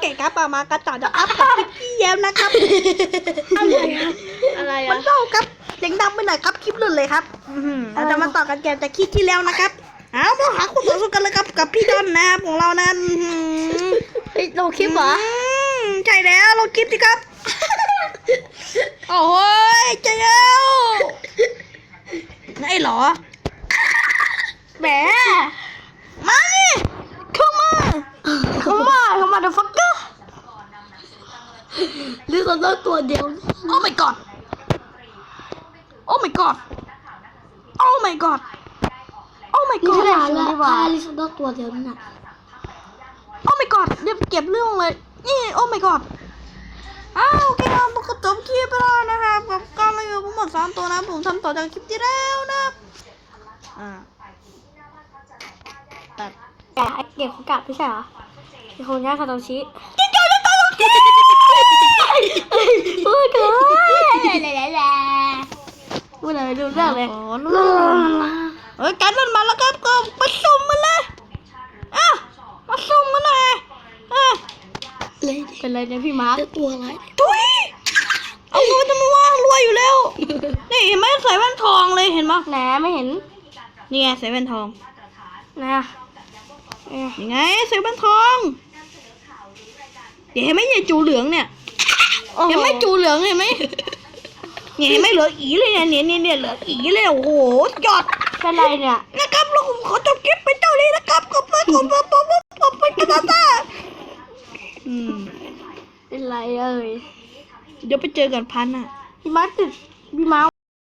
เคครับมามากระต่อจะอัพกับพี่แย้มนะครับอะไรครับอะไรมัอะนเล่าครับเสียงดังไปหน่อยครับคลิปหลุดเลยครับอื้อหือเราจะมาต่อกันเกมจากคลิปที่แล้วนะครับเอามาหาคู่ต่อสู้กันเลยครับกับพี่ดอนนะครับของเรานั้นอื้อหือเฮ้ยลงคลิปเหรอมใช่แล้วเราคลิปสิครับโอ้ยเจ้าไอ้เหรอแหมมาดิเข้ามา เข้ามาเข้ามาเดอะฟักเกอร์ หรือคนต้องตัวเดียว โอ้ my god โอ้ my god โอ้ my god โอ้ my นี่ god ขนาดละพาลิซอนต้องตัวเดียวนั่นน่ะโอ้ my god เดี๋ยวเก็บเรื่องเลย นี่โอ้ my god อ้าวโอเคครับก็จบคลิปไปแล้วนะครับกับการรีวิวทั้งหมดสามตัวนะผมทำต่อจากคลิปที่แล้วนะครับอ่าตัด แต่ไอเก็บของกลับไม่ใช่เหรอมีคนย่าคาโตชิจิ๊กจอยจะตลกพูดกัน พูดอะไรดูเรื่องเลยโอ้นู่นเฮ้ยการมันมาแล้วครับก็ไปสุ่มมันเลยอะมาสุ่มมันเลยอะเลยเป็นไรเนี่ยพี่มาร์คตัวอะไรทุยเอาเงินจะมาว่ารวยอยู่แล้ว นี่เห็นไหมใส่แว่นทองเลยเห็นปะแหนไม่เห็น นี่ไงใส่แว่นทองนะเอ๊ะยังไงใส่แว่นทอง เดี๋ยวเห็นไหมเนี่ยจูเหลืองเนี่ยโอ้โหเห็นไหมจูเหลืองเห็นไหม เนี่ยเห็นไหมเหลืออีเลยเนี่ยเนี่ยเนี่ยเนี่ยเหลืออีเลยโอ้โหยอดเป็นไรเนี่ยนะครับแล้วผมขอจบคลิปไปเจ้านี้นะครับขอบคุณขอบคุณขอบคุณขอบคุณกันนะอืมเป็นไรเอ่ยเดี๋ยวไปเจอกันพันอะพี่มาร์คติดพี่มาร์ค